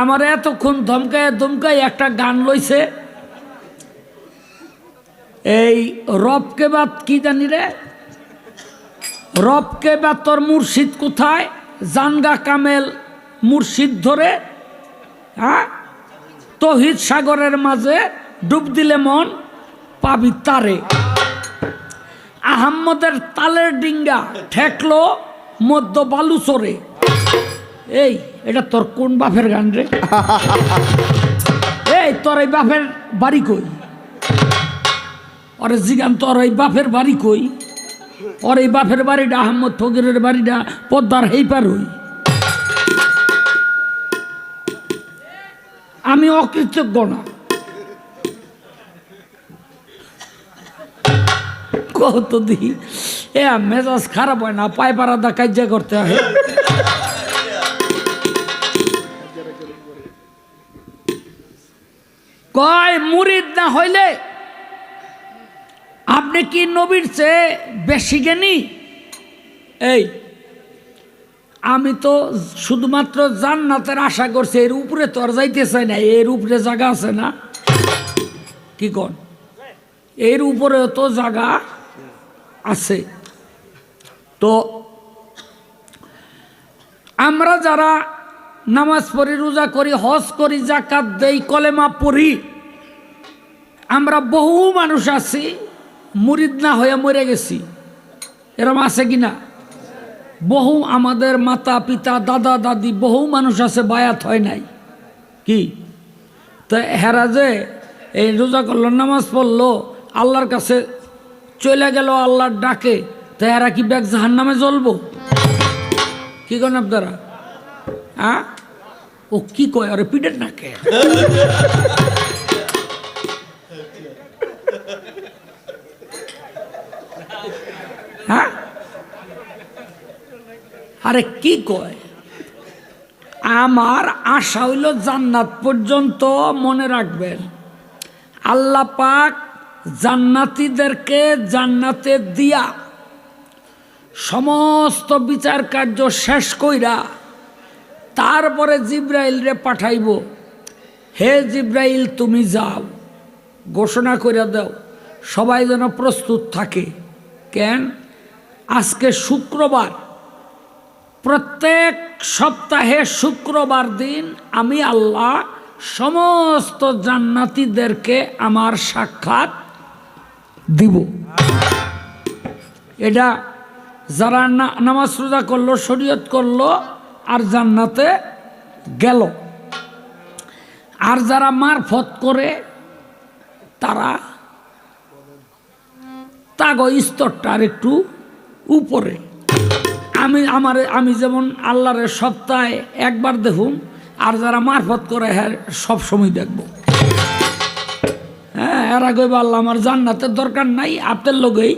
আমার এতক্ষণ ধমকায় ধমকায় একটা গান লইছে। এই রবকে বাদ কি জানি রে? রবকে বা তোর মুর্শিদ কোথায়? জানগা কামেল মুর্শিদ ধরে হ্যাঁ? তহিদ সাগরের মাঝে ডুব দিলে মন পাবি তারে। আহম্মদের তালের ডিঙ্গা ঠেকলো মধ্য বালুচরে এই এটা তোর কোন বাপের গান রে? এই তোর এই বাপের বাড়ি কই? ওরে জিগান তোর এই বাপের বাড়ি কই? ওর এই বাপের বাড়িটা আহম্মদ ফকিরের বাড়িটা পদ্মার হেইপার হই আমি অকৃতজ্ঞ না। কত দি এ মেজাজ খারাপ হয় না পায়ে পাড়াদা কার্য করতে হয়। কয়, মুরিদ না হইলে আপনি কি নবীর চেয়ে বেশি জ্ঞানী? এই, আমি তো শুধুমাত্র জান্নাতের আশা করছি, এর উপরে তো আর যাইতে চাই না, এর উপরে জায়গা আছে না। কি কন? এর উপরেও তো জায়গা আছে। তো আমরা যারা নামাজ পড়ি, রোজা করি, হজ করি জাকাত দেই, কলেমা পড়ি। আমরা বহু মানুষ আছি, মুরিদ না হয়ে মরে গেছি। এরম আছে কি না? বহু আমাদের মাতা, পিতা, দাদা, দাদি, বহু মানুষ আছে, বায়াত হয় নাই। কি? তো হেরা যে এই রোজা করল, নামাজ পড়ল, আল্লাহর কাছে চলে গেল, আল্লাহর ডাকে, তো এরা কি ব্যাগ জাহান নামে জ্বলবো? কি করেন আপনারা? হ্যাঁ ও কি কয়? আরে পিঠের নাকে। হ্যাঁ? আরে কি কয়? আমার আশা হইল জান্নাত পর্যন্ত মনে রাখবেন। আল্লাহ পাক জান্নাতীদেরকে জান্নাতে দিয়া সমস্ত বিচার কার্য শেষ কইরা তারপরে জিব্রাইল রে পাঠাইব। হে জিব্রাইল, তুমি যাও, ঘোষণা করে দাও, সবাই যেন প্রস্তুত থাকে। কেন? আজকে শুক্রবার। প্রত্যেক সপ্তাহে শুক্রবার দিন আমি আল্লাহ সমস্ত জান্নাতীদেরকে আমার সাক্ষাৎ দিব। এটা যারা নামাজ রোজা করল, শরীয়ত করল আর জান্নাতে গেল। আর যারা মারফত করে, তারা তাগো স্তরটা আর একটু উপরে। আমি, আমার, আমি যেমন আল্লাহরের সপ্তাহে একবার দেখুন, আর যারা মারফত করে হ্যাঁ সব সময় দেখব। হ্যাঁ এরা কইব আল্লাহ আমার জান্নাতের দরকার নাই, আপনার লগেই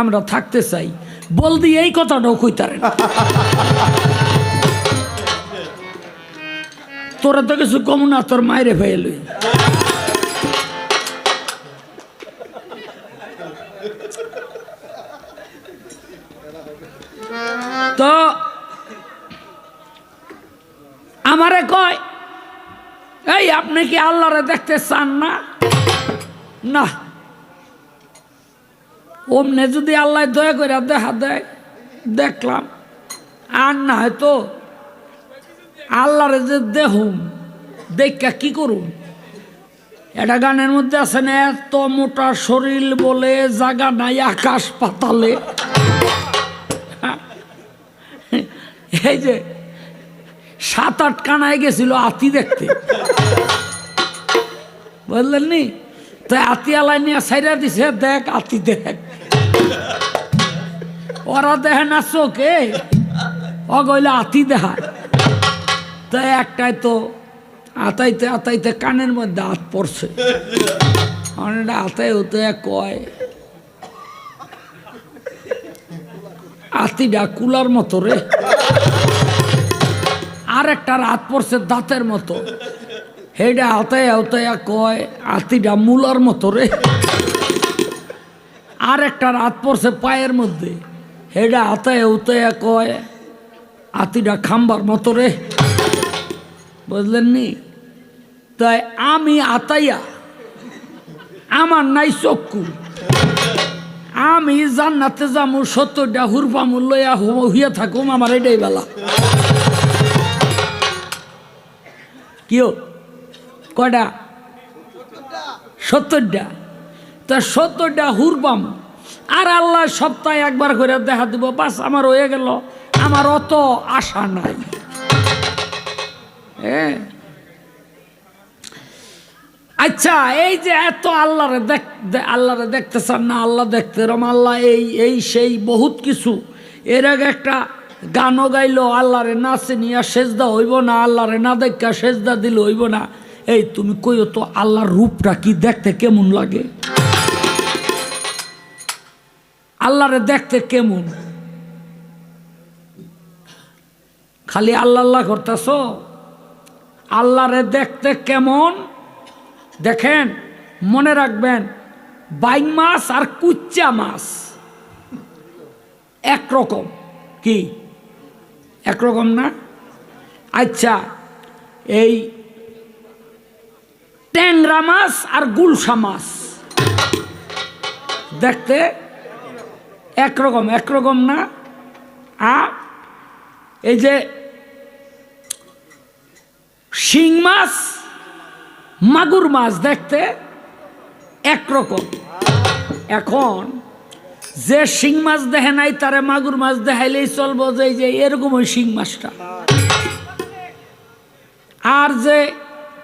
আমরা থাকতে চাই। বল দিয়ে এই কথাটাও কইতারেন। তোরা তো কিছু কম না, তোর মায়েরে ফেলই তো আমারে কয়, এই, আপনি কি আল্লাহরে দেখতে চান না? না। অমনে যদি আল্লাহ দয়া করে দেখা দেয়, দেখলাম। আর না হয়তো আল্লাহরে যে দেহুম দেখা কি করুন এটা গানের মধ্যে আছে না, এত মোটা শরীর বলে, জাগা নাই আকাশ পাতালে। এই যে সাত আট কানায় গেছিল আতি দেখতে। বুঝলেন নি? তাই আতি আলাই নিয়ে সাইরা দিছে, দেখ আতি দেখ। ওরা দেখে না চোখে, অগইলে আতি দেখায় তাই একটাই তো আতাইতে আতাইতে কানের মধ্যে হাত পড়ছে। অনেকটা আতাই হতে কয়। আতিটা কুলার মতো রে। আর একটা রাত পড়ছে দাঁতের মতো। হেডা হাতায় হাতায় কয়, আতিটা মূলার মতো রে। আর একটা রাত পড়ছে পায়ের মধ্যে। হেডা হাতায় উতায় কয়, আতিটা খাম্বার মতো রে। বুঝলেন নি তাই আমি আতাইয়া, আমার নাই চক্ষু। আমি জান্নাতে যামু সত্তরটা হুরপামু লইয়া হইয়া থাকুম, আমার এটাই বেলা। কিও? কয়টা? সত্তরটা। তা সত্তরটা হুরপাম আর আল্লাহ সপ্তাহে একবার করে দেখা দিব, বাস আমার হয়ে গেল। আমার অত আশা নাই। হ্যাঁ আচ্ছা এই যে এত আল্লাহরে দেখ আল্লাহরে দেখতে চান না, আল্লাহ দেখতে রম আল্লাহ এই এই সেই বহুত কিছু। এর আগে একটা গানও গাইলো, আল্লাহরে নাচে নিয়ে সেজদা হইব না, আল্লাহরে না দেখা সেজদা দিলে হইব না। এই তুমি কইও তো আল্লাহর রূপটা কি দেখতে কেমন লাগে? আল্লাহরে দেখতে কেমন? খালি আল্লাহ আল্লাহ করতেছ? আল্লাহরে দেখতে কেমন? দেখেন, মনে রাখবেন, বাইং মাছ আর কুচ্চা মাছ একরকম। কি? একরকম না? আচ্ছা এই ট্যাংরা মাছ আর গুলশা মাছ। দেখতে একরকম একরকম না? আ, এই যে শিং মাছ, মাগুর মাছ দেখতে একরকম। এখন যে শিং মাছ দেখে নাই, তারে মাগুর মাছ দেখাইলেই চলবো যে যে এরকম ওই শিং মাছটা। আর যে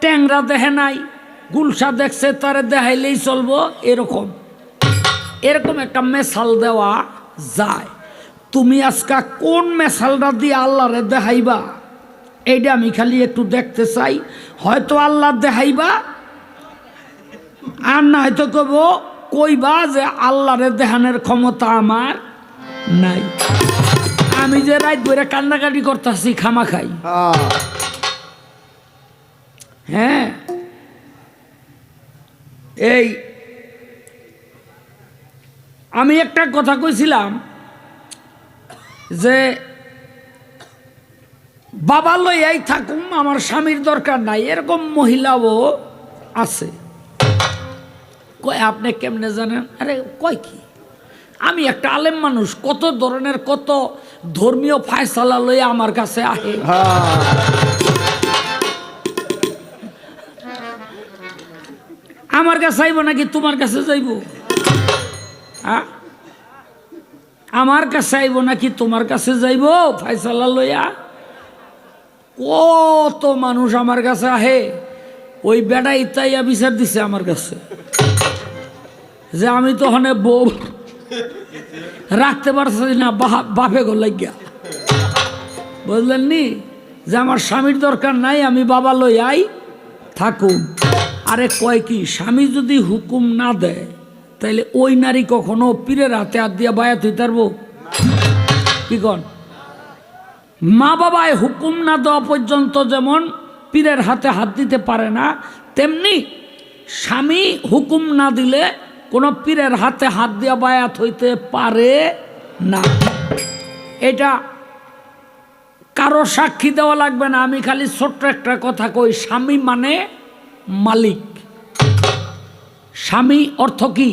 ট্যাংরা দেখে নাই, গুলশা দেখছে, তারে দেখাইলেই চলবো এরকম। এরকম একটা মেশাল দেওয়া যায়। তুমি আজকা কোন মেশালটা দিয়ে আল্লাহরে দেখাইবা? এইটা আমি খালি একটু দেখতে চাই। হয়তো আল্লাহ দেখাইবা? আর না হয়তো কব কইবা যে আল্লাহরে দেখানোর ক্ষমতা আমার নাই। আমি যে রাত বইরে কান্নাকাটি করতেছি খামা খাই হ্যাঁ? এই আমি একটা কথা কইছিলাম যে বাবা লইয়াই থাকুম আমার স্বামীর দরকার নাই এরকম মহিলাও আছে। কয় আপনি কেমনে জানেন? আরে কয় কি? আমি একটা আলেম মানুষ কত ধরনের কত ধর্মীয় ফায়সালা লইয়া আমার কাছে আহে হ্যাঁ। আমার কাছে আইব নাকি তোমার কাছে যাইব? হ্যাঁ? আমার কাছে আইব নাকি তোমার কাছে যাইব? ফাইসালা লইয়া। কত মানুষ আমার কাছে আহে। ওই বেটা ইত্যাইয়া বিচার দিছে আমার কাছে। যে আমি তো হনে বউ। রাখতে পারছি না বাপে গো লাগিয়া বুঝলেন নি? যে আমার স্বামীর দরকার নাই, আমি বাবা লই আই থাকুন আরে কয় কি, স্বামী যদি হুকুম না দেয় তাইলে ওই নারী কখনো পীরের হাতে হাত দিয়া বায়াত হইতে পারব? কি কন? মা বাবায় হুকুম না দেওয়া পর্যন্ত যেমন পীরের হাতে হাত দিতে পারে না, তেমনি স্বামী হুকুম না দিলে কোনো পীরের হাতে হাত দিয়া বায়াত হইতে পারে না। এটা কারও সাক্ষী দেওয়া লাগবে না, আমি খালি ছোট্ট একটা কথা কই, স্বামী মানে মালিক। স্বামী অর্থ কি?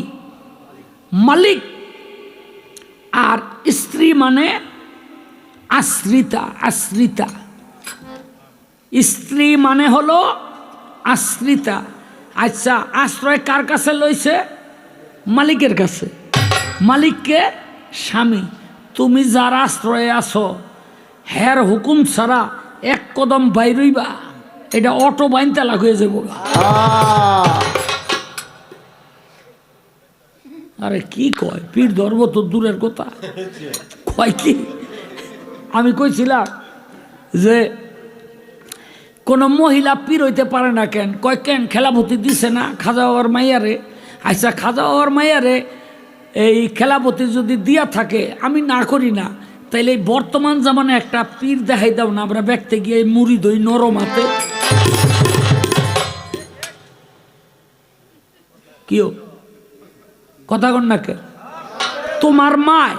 মালিক। আর স্ত্রী মানে আশ্রিতা আশ্রিতা। স্ত্রী মানে হলো আশ্রিতা। আচ্ছা আশ্রয় কার কাছে লইছে? মালিকের কাছে। মালিককে স্বামী। তুমি যার আশ্রয়ে আছো হ্যার হুকুম ছাড়া এক কদম বাইরইবা। এটা অটো বাইন তালাক হয়ে যাব গা। হ্যাঁ আরে কি কয়? পীর ধর্ম তো দূরের কথা। কয় কি? আমি কইছিলাম যে, কোনো মহিলা পীর হইতে পারে না কেন? কয়, কেন খেলাপতি দিছে না খাজা হওয়ার মাইয়ারে? আচ্ছা খাজা হওয়ার মাইয়ারে এই খেলাপতি যদি দিয়া থাকে, আমি না করি না। তাইলে এই বর্তমান জামানে একটা পীর দেখাই দাও না, আমরা ব্যক্তি গিয়ে মুড়ি দই নরম হাতে। কিও? কথা কন না তোমার মায়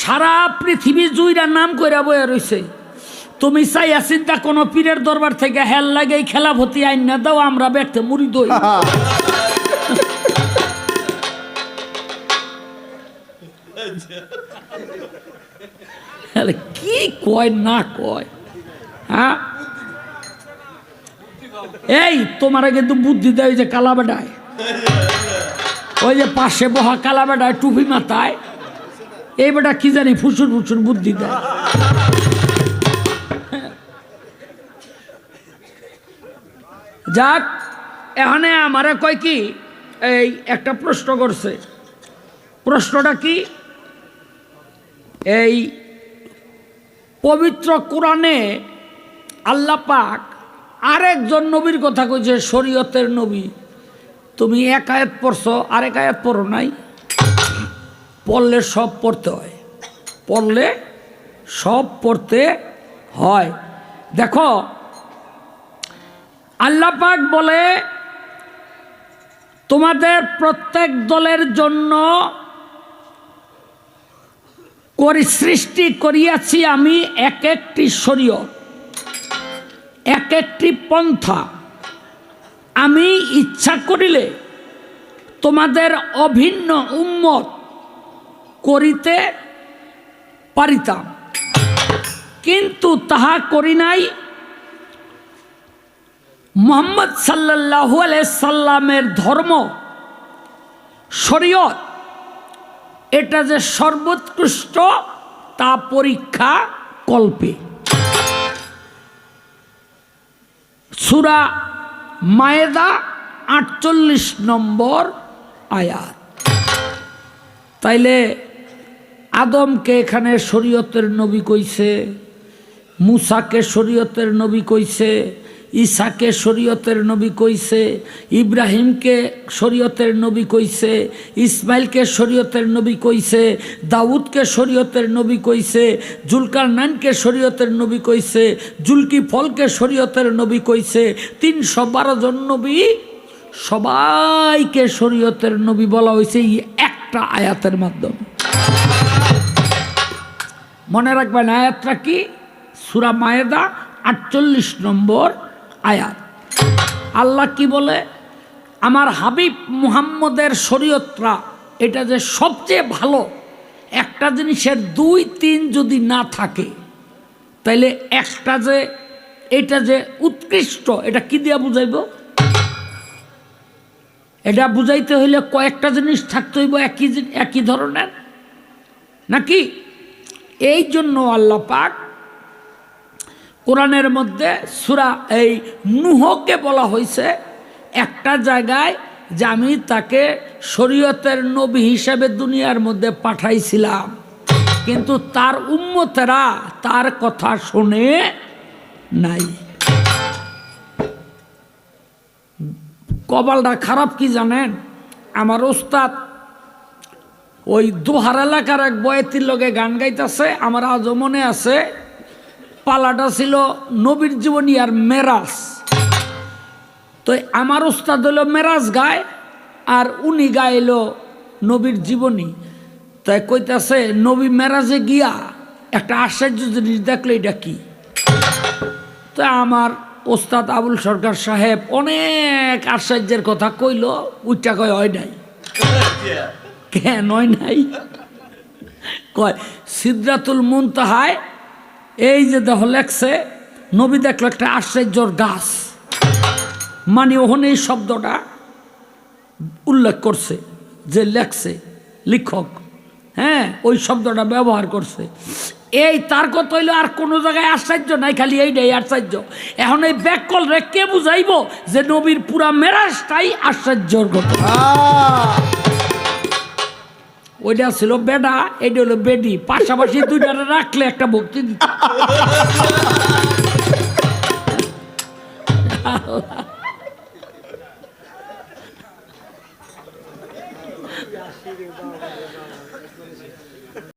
সারা পৃথিবী জুইরা নাম কইরা বয়ে রইছে। তুমি চাইয়া চিন্তা কোনো পীরের দরবার থেকে হেল লাগে খেলা ভতি আইন না দাও, আমরা ব্যক্তি মুড়ি দই। কি কয় না কয়? হ্যাঁ? এই, তোমার কিন্তু বুদ্ধি দেয় যে কালা বেটায়। ওই যে পাশে বহা কালা বেটায় টুপি মাথায়, এই বেটা কি জানি ফুসুর ফুসুর বুদ্ধি দেয়। যাক, এখানে আমারে কয় কি, এই একটা প্রশ্ন করছে। প্রশ্নটা কি, এই পবিত্র কোরআনে আল্লাহ পাক আরেকজন নবীর কথা কইছে, শরীয়তের নবী। তুমি এক আয়াত পড়ছো, আরেক আয়াত পড়ো নাই। পড়লে সব পড়তে হয়। পড়লে সব পড়তে হয়। দেখো, আল্লাহ পাক বলে, তোমাদের প্রত্যেক দলের জন্য করি সৃষ্টি করিয়াছি আমি এক একটি শরীয় এক একটি পন্থা। আমি ইচ্ছা করিলে তোমাদের অভিন্ন উম্মত করিতে পারিতাম। কিন্তু তাহা করি নাই। মোহাম্মদ সাল্লাহু সাল্লামের ধর্ম, শরীয়ত, এটা যে সর্বোৎকৃষ্ট তা পরীক্ষা কল্পে। সুরা মায়েদা আটচল্লিশ নম্বর আয়াত। তাইলে আদমকে এখানে শরীয়তের নবী কইছে মুসাকে শরীয়তের নবী কইছে ঈসাকে শরীয়তের নবী কইছে, ইব্রাহিমকে শরীয়তের নবী কইছে, ইসমাইলকে শরীয়তের নবী কইছে, দাউদকে শরীয়তের নবী কইছে জুলকার নানকে শরীয়তের নবী কইছে জুলকি ফলকে শরীয়তের নবী কইছে, তিনশো বারো জন নবী সবাইকে শরীয়তের নবী বলা হয়েছে এই একটা আয়াতের মাধ্যমে। মনে রাখবেন আয়াতটা কি? সুরা মায়েদা আটচল্লিশ নম্বর আয়াত। আল্লাহ কি বলে? আমার হাবিব মুহাম্মদের শরীয়তরা এটা যে সবচেয়ে ভালো, একটা জিনিসের দুই, তিন যদি না থাকে, তাইলে একটা যে, এটা যে উৎকৃষ্ট, এটা কি দিয়া বুঝাইব? এটা বুঝাইতে হইলে কয়েকটা জিনিস থাকতে হইব একই একই ধরনের। নাকি? এই জন্য আল্লাহ পাক কোরআনের মধ্যে সুরা এই নুহকে বলা হয়েছে, একটা জায়গায় যে আমি তাকে শরীয়তের নবী হিসেবে দুনিয়ার মধ্যে পাঠাইছিলাম। কিন্তু তার উম্মতেরা তার কথা শুনে নাই। কপালটা খারাপ কি জানেন? আমার ওস্তাদ ওই দোহার এলাকার এক বয়েতির লগে গান গাইতেছে, আমার আজও মনে আছে পালাটা ছিল নবীর জীবনী আর মেরাজ। তো আমার ওস্তাদ হলো মেরাজ গায় আর উনি গাইল নবীর জীবনী। তাই কইতাছে নবী মেরাজে গিয়া একটা আশ্চর্য জিনিস দেখল এটা কি? তো আমার ওস্তাদ আবুল সরকার সাহেব অনেক আশ্চর্যের কথা কইল উইটা কয় হয় নাই। কেন? হয় নাই? কয় সিদ্ধাতুল মুনতাহায় এই যে দেহ লেখছে, নবী দেখল একটা আশ্চর্যর গাছ। মানে ওখানে এই শব্দটা উল্লেখ করছে, যে লেখছে, লিখক হ্যাঁ ওই শব্দটা ব্যবহার করছে। এই তার কথা হইল আর কোনো জায়গায় আশ্চর্য নাই, খালি এইটাই আশ্চর্য। এখন এই ব্যাককল রে কে বুঝাইব যে নবীর পুরা মেরাজটাই আশ্চর্যর আহ! ওইটা ছিল বেডা এটা হলো বেডি। পাশাপাশি দুইটা রাখলে একটা ভক্তি দিত।